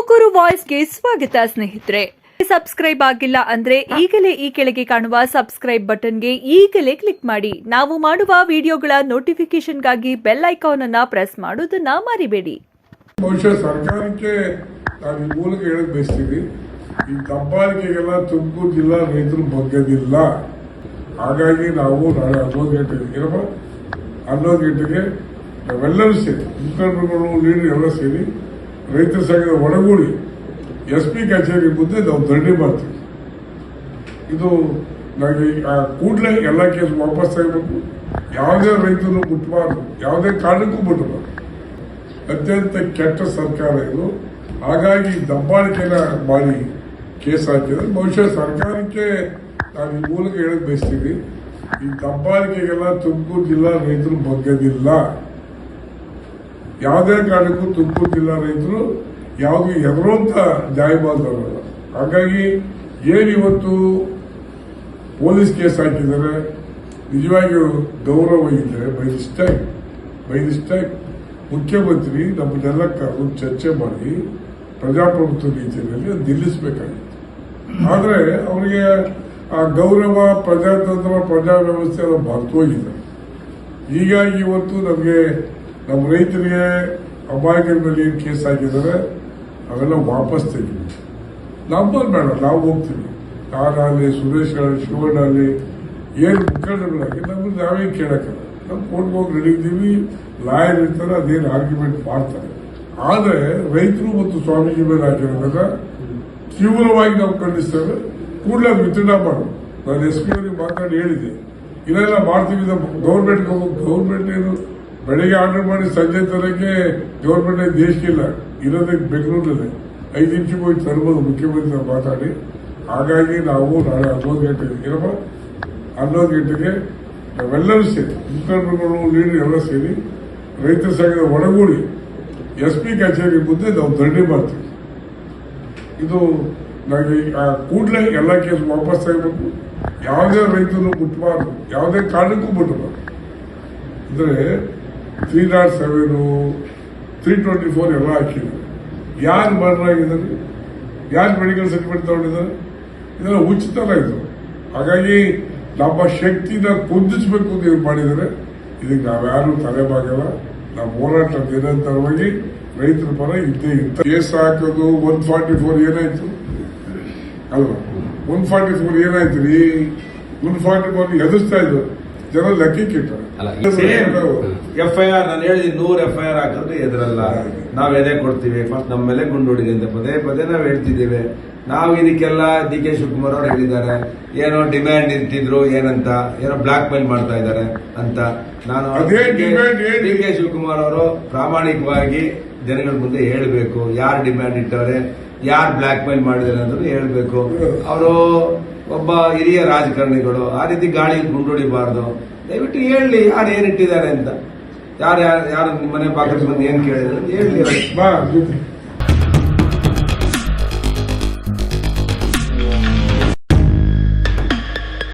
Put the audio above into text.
ತುಮಕೂರು ವಾಯ್ಸ್ಗೆ ಸ್ವಾಗತ, ಸ್ನೇಹಿತರೆ. ಸಬ್ಸ್ಕ್ರೈಬ್ ಆಗಿಲ್ಲ ಅಂದ್ರೆ ಈಗಲೇ ಈ ಕೆಳಗೆ ಕಾಣುವ ಸಬ್ಸ್ಕ್ರೈಬ್ ಬಟನ್ಗೆ ಈಗಲೇ ಕ್ಲಿಕ್ ಮಾಡಿ. ನಾವು ಮಾಡುವ ವಿಡಿಯೋಗಳ ನೋಟಿಫಿಕೇಶನ್ಗಾಗಿ ಬೆಲ್ ಐಕಾನ್ ಅನ್ನ ಪ್ರೆಸ್ ಮಾಡೋದನ್ನ ಮರಿಬೇಡಿ. ಸರ್ಕಾರಕ್ಕೆ ಮೂಲಕ ಹೇಳಕ್ ಬಯಸ್ತೀವಿ, ಈ ದಬ್ಬಾಳಿಕೆಗೆಲ್ಲ ತುಮಕೂರು ಜಿಲ್ಲಾ ರೈತರು ಬಗ್ಗದಿಲ್ಲ. ಹಾಗಾಗಿ ನಾವು ನಾಳೆ ಗಂಟೆಗೆ ಏನಪ್ಪ ಹನ್ನೊಂದು ಗಂಟೆಗೆ ನಾವೆಲ್ಲರೂ ಸೇರಿ, ಮುಖಂಡರುಗಳು ಲೀಡರ್ ಎಲ್ಲ ಸೇರಿ ರೈತರ ಸಂಘದ ಒಡಗೂಡಿ ಎಸ್ ಪಿ ಕಚೇರಿ ಮುಂದೆ ನಾವು ಧರಣಿ ಮಾಡ್ತೀವಿ. ಇದು ನನಗೆ ಆ ಕೂಡಲೇ ಎಲ್ಲ ಕೇಸ್ ವಾಪಸ್ ತೆಗಬೇಕು ಯಾವುದೇ ರೈತರು ಮುಟ್ಟಬಾರ್ದು ಯಾವುದೇ ಕಾರಣಕ್ಕೂ ಮುಟ್ಟಬಾರ್ದು ಅತ್ಯಂತ ಕೆಟ್ಟ ಸರ್ಕಾರ ಇದು. ಹಾಗಾಗಿ ದಬ್ಬಾಳಿಕೆನ ಮಾಡಿ ಕೇಸ್ ಹಾಕಿದ್ರೆ ಬಹುಶಃ ಸರ್ಕಾರಕ್ಕೆ ನಾನು ಈ ಮೂಲಕ ಹೇಳಕ್ ಬಯಸ್ತೀವಿ. ಈ ದಬ್ಬಾಳಿಕೆಗೆಲ್ಲ ತುಮಕೂರು ರೈತರು ಬಗ್ಗದಿಲ್ಲ ಯಾವುದೇ ಕಾರಣಕ್ಕೂ ತುಮಕೂರು ರೈತರು ಯಾವುದು ಹೆದರುವಂತ ಜಾಯಬಾರ್ದವರಲ್ಲ ಹಾಗಾಗಿ ಏನಿವತ್ತು ಪೊಲೀಸ್ ಕೇಸ್ ಹಾಕಿದ್ದಾರೆ, ನಿಜವಾಗಿಯೂ ಗೌರವ ಇದ್ದರೆ ದಿಸ್ ಟೈಮ್ ಮುಖ್ಯಮಂತ್ರಿ ನಮ್ಮನ್ನೆಲ್ಲ ಕರೆದು ಚರ್ಚೆ ಮಾಡಿ ಪ್ರಜಾಪ್ರಭುತ್ವ ರೀತಿಯಲ್ಲಿ ನಿಲ್ಲಿಸಬೇಕಾಗಿತ್ತು. ಆದರೆ ಅವರಿಗೆ ಆ ಗೌರವ, ಪ್ರಜಾತಂತ್ರ, ಪ್ರಜಾವ್ಯವಸ್ಥೆ ಎಲ್ಲ ಮರ್ತೋಗಿದೆ ಹೀಗಾಗಿ ಇವತ್ತು ನಮಗೆ ನಮ್ಮ ರೈತರಿಗೆ ಅಮಾಯಕರ ಮೇಲೆ ಏನು ಕೇಸ್ ಆಗಿದ್ದಾರೆ ಅವೆಲ್ಲ ವಾಪಸ್ ತೆಗಿ ನಮ್ಮಲ್ಲಿ ಬೇಡ, ನಾವು ಹೋಗ್ತೀವಿ. ನಾನಾಗಲಿ ಸುರೇಶ್ ಆಗಲಿ ಶಿವಣ್ಣ ಆಗಲಿ ಏನು ಮುಖಂಡಗಳಾಗಿ ನಮ್ಮನ್ನು ನಾವೇ ಕೇಳಕ್ಕಲ್ಲ ನಾವು ಕೋರ್ಟ್ಗೆ ಹೋಗಿ ನಡೀತೀವಿ ಲಾಯರ್ ಇರ್ತಾರೆ, ಅದೇನು ಆರ್ಗ್ಯುಮೆಂಟ್ ಮಾಡ್ತಾರೆ. ಆದರೆ ರೈತರು ಮತ್ತು ಸ್ವಾಮೀಜಿ ಮೇಲೆ ಆಗಿರೋದಾಗ ತೀವ್ರವಾಗಿ ನಾವು ಖಂಡಿಸ್ತೇವೆ, ಕೂಡಲೇ ವಿತ್ಡ್ರಾ ಮಾಡು ನಾನು ಎಸ್ ಪಿ ಅವರಿಗೆ ಮಾತಾಡಿ ಹೇಳಿದ್ದೆ ಇದೆಲ್ಲ ಮಾಡ್ತೀವಿ ಗೌರ್ಮೆಂಟ್ ಗೌರ್ಮೆಂಟ್ ಏನು ಬೆಳಿಗ್ಗೆ ಆರ್ಡರ್ ಮಾಡಿ ಸಂಜೆ ತರಕ್ಕೆ ಗೌರ್ಮೆಂಟ್ ದೇಶಕ್ಕಿಲ್ಲ ಇರೋದಕ್ಕೆ ಬೆಂಗಳೂರಲ್ಲಿ ಐದು ನಿಮಿಷಕ್ಕೆ ಹೋಗಿ ತರ್ಬೋದು ಮುಖ್ಯಮಂತ್ರಿ ಮಾತಾಡಿ. ಹಾಗಾಗಿ ನಾವು ನಾಳೆ ಹನ್ನೊಂದು ಗಂಟೆಗೆ ಏನಪ್ಪ? ಹನ್ನೊಂದು ಗಂಟೆಗೆ ನಾವೆಲ್ಲರೂ ಸೇರಿ, ಮುಖಂಡರುಗಳು ಲೀಡರ್ ಎಲ್ಲ ಸೇರಿ ರೈತರ ಸಂಘದ ಒಡಗೂಡಿ ಎಸ್ ಪಿ ಕಚೇರಿ ಮುಂದೆ ನಾವು ಧರಣಿ ಮಾಡ್ತೀವಿ. ಇದು ನನಗೆ ಆ ಕೂಡಲೇ ಎಲ್ಲ ಕೇಸ್ ವಾಪಸ್ ತೆಗಬೇಕು. ಯಾವುದೇ ರೈತರು ಮುಟ್ಟಬಾರ್ದು ಯಾವುದೇ ಕಾರಣಕ್ಕೂ ಮುಟ್ಟಬಾರ್ದು ಅಂದರೆ three not seven three twenty four ಎಲ್ಲ ಹಾಕಿದ್ರು ಯಾರು ಮರಣ ಆಗಿದ್ದಾರೆ ಯಾರು ಮೆಡಿಕಲ್ ಸರ್ಟಿಫಿಕೇಟ್ ತಗೊಂಡಿದ್ದಾರೆ? ಇದೆಲ್ಲ ಉಚಿತ ಇದು. ಹಾಗಾಗಿ ನಮ್ಮ ಶಕ್ತಿನ ಕುಂದಿಸ್ಬೇಕು ಅಂತ ಇವ್ರು ಮಾಡಿದ್ದಾರೆ. ಇದಕ್ಕೆ ನಾವ್ಯಾರು ತಲೆಬಾಗಲ್ಲ ನಾವು ಹೋರಾಟ ನಿರಂತರವಾಗಿ ರೈತರ ಪರ ಇದ್ದೇ ಇರ್ತಾರೆ ಕೇಸ್ ಹಾಕೋದು ಒನ್ ಫಾರ್ಟಿ ಫೋರ್ ಏನಾಯ್ತು? ಅಲ್ವಾ? ಒನ್ ಫಾರ್ಟಿ ಫೋರ್ ಏನಾಯ್ತು ರೀ? ಒನ್ ಫಾರ್ಟಿ ಫೋರ್ ಎದುರಿಸ್ತಾ ಇದ್ರು. ಜನ ಲಕ್ಕಿ ಎಫ್ ಐ ಆರ್ ನಾನು ಹೇಳಿದೀನಿ ನೂರ್ ಎಫ್ ಐ ಆರ್ ಹಾಕಿದ್ರೆ ಎದುರಲ್ಲ. ನಾವ್ ಎದೆ ಕೊಡ್ತೀವಿ. ಫಸ್ಟ್ ನಮ್ಮ ಮೇಲೆ ಗುಂಡು ಹೊಡಿದೆ ಅಂತ ಪದೇ ಪದೇ ನಾವು ಹೇಳ್ತಿದ್ದೇವೆ. ನಾವು ಇದಕ್ಕೆಲ್ಲ ಡಿ ಕೆ ಶಿವಕುಮಾರ್ ಅವ್ರು ಹೇಳಿದ್ದಾರೆ. ಏನೋ ಡಿಮ್ಯಾಂಡ್ ಇರ್ತಿದ್ರು ಏನಂತ ಏನೋ ಬ್ಲಾಕ್ ಮೇಲ್ ಮಾಡ್ತಾ ಇದ್ದಾರೆ ಅಂತ. ನಾನು ಡಿ ಕೆ ಶಿವಕುಮಾರ್ ಅವರು ಪ್ರಾಮಾಣಿಕವಾಗಿ ಜನಗಳ ಮುಂದೆ ಹೇಳಬೇಕು. ಯಾರು ಡಿಮ್ಯಾಂಡ್ ಇಟ್ಟವ್ರೆ ಯಾರು ಬ್ಲಾಕ್ ಮೇಲ್ ಮಾಡಿದ್ದಾರೆ ಅಂತ ಹೇಳಬೇಕು. ಅವರು ಒಬ್ಬ ಹಿರಿಯ ರಾಜಕಾರಣಿಗಳು ಆ ರೀತಿ ಗಾಳಿ ಗುಂಡೊಡಿಬಾರ್ದು. ದಯವಿಟ್ಟು ಹೇಳಿ, ಯಾರು ಏನಿಟ್ಟಿದ್ದಾರೆ ಅಂತ. ಯಾರು ಯಾರು ಯಾರು ನಿಮ್ಮ ಮನೆ ಬಾಗಿಲು ಬಂದು ಏನ್ ಹೇಳಿ.